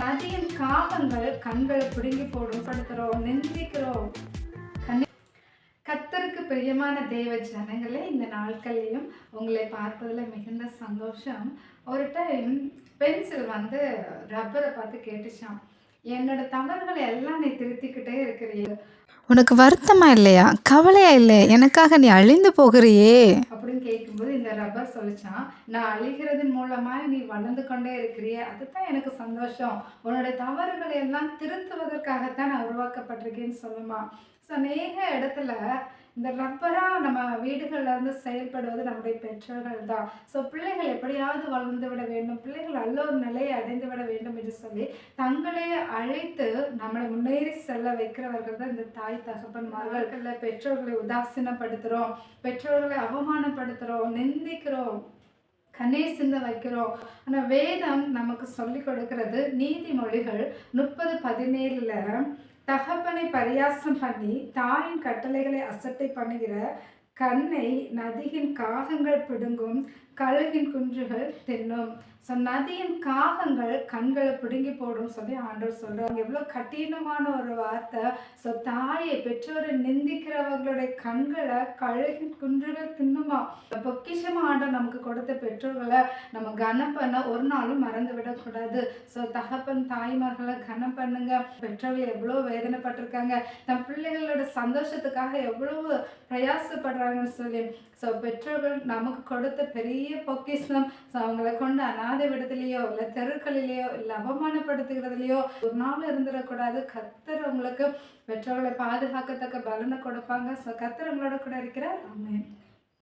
நதியின் காகங்கள் கண்களை பிடுங்கி போடும் படுத்துறோம் நிந்திக்கிறோம். கத்தருக்கு பிரியமான தேவ ஜனங்களே இந்த நாட்கள்லையும் உங்களை பார்ப்பதில் மிகுந்த சந்தோஷம். ஒரு டைம் பென்சில் வந்து ரப்பரை பார்த்து கேட்டுச்சான் என்னோட தவறுகளை எல்லாம் நீ திருத்திக்கிட்டே இருக்கிறீ உனக்கு வருத்தமா இல்லையா? கவலையா இல்லை எனக்காக நீ அழிந்து போகிறியே. கேட்கும்போது இந்த ரப்பர் சொல்லிச்சான் நான் அழிகிறதன் மூலமா நீ வளர்ந்து கொண்டே இருக்கிறியே அதுதான் எனக்கு சந்தோஷம். உன்னோட தவறுகளை எல்லாம் திருத்துவதற்காகத்தான் நான் உருவாக்கப்பட்டிருக்கேன்னு சொல்லுமா? ஸோ அநேக இடத்துல இந்த ரப்பராக நம்ம வீடுகள்ல இருந்து செயல்படுவது நம்முடைய பெற்றோர்கள் தான். ஸோ பிள்ளைகள் எப்படியாவது வளர்ந்து விட வேண்டும் பிள்ளைகள் நல்ல ஒரு நிலையை அடைந்து விட வேண்டும் என்று சொல்லி தங்களே அழைத்து நம்மளை முன்னேறி செல்ல வைக்கிறவர்கள் தான் இந்த தாய் தகப்பன்மார்கள். பெற்றோர்களை உதாசீனப்படுத்துகிறோம் பெற்றோர்களை அவமானப்படுத்துகிறோம் நிந்திக்கிறோம் கண்ணீர் சிந்த வைக்கிறோம். ஆனால் வேதம் நமக்கு சொல்லி கொடுக்கிறது நீதிமொழிகள் முப்பது பதினேழுல தகப்பனை பரியாசம் பண்ணி தாயின் கட்டளைகளை அசட்டை பண்ணுகிற கண்ணை நதியின் காகங்கள் பிடுங்கும் கழுகின் குன்றுகள் தின்னும். ஸோ நதியின் காகங்கள் கண்களை பிடுங்கி போடும் சொல்லி ஆண்டவர் சொல்கிறாங்க எவ்வளோ கடினமான ஒரு வார்த்தை. ஸோ தாயை பெற்றோரை நிந்திக்கிறவர்களுடைய கண்களை கழுகின் குன்றுகள் தின்னுமா? பொக்கிஷமா ஆண்டவர் நமக்கு கொடுத்த பெற்றோர்களை நம்ம கனம் பண்ண ஒரு நாளும் மறந்து விடக்கூடாது ஸோ தகப்பன் தாய்மார்களை கனம் பண்ணுங்க. பெற்றோர்கள் எவ்வளோ வேதனைப்பட்டிருக்காங்க. தன் பிள்ளைகளோட சந்தோஷத்துக்காக எவ்வளவு பிரயாசப்படுறாங்கன்னு சொல்லி. ஸோ பெற்றோர்கள் நமக்கு கொடுத்த பெரிய பொக்கிஷம் ஸோ அவங்கள கொண்டு அனாதை விடத்துலையோ இல்லை தெருக்களிலேயோ இல்லை அவமானப்படுத்துகிறதுலையோ ஒரு நாள் இருந்துடக்கூடாது. கத்தர் உங்களுக்கு பெற்றோர்களை பாதுகாக்கத்தக்க பலனை கொடுப்பாங்க. ஸோ கத்தர் உங்களோட கூட இருக்கிறார். ஆமென்.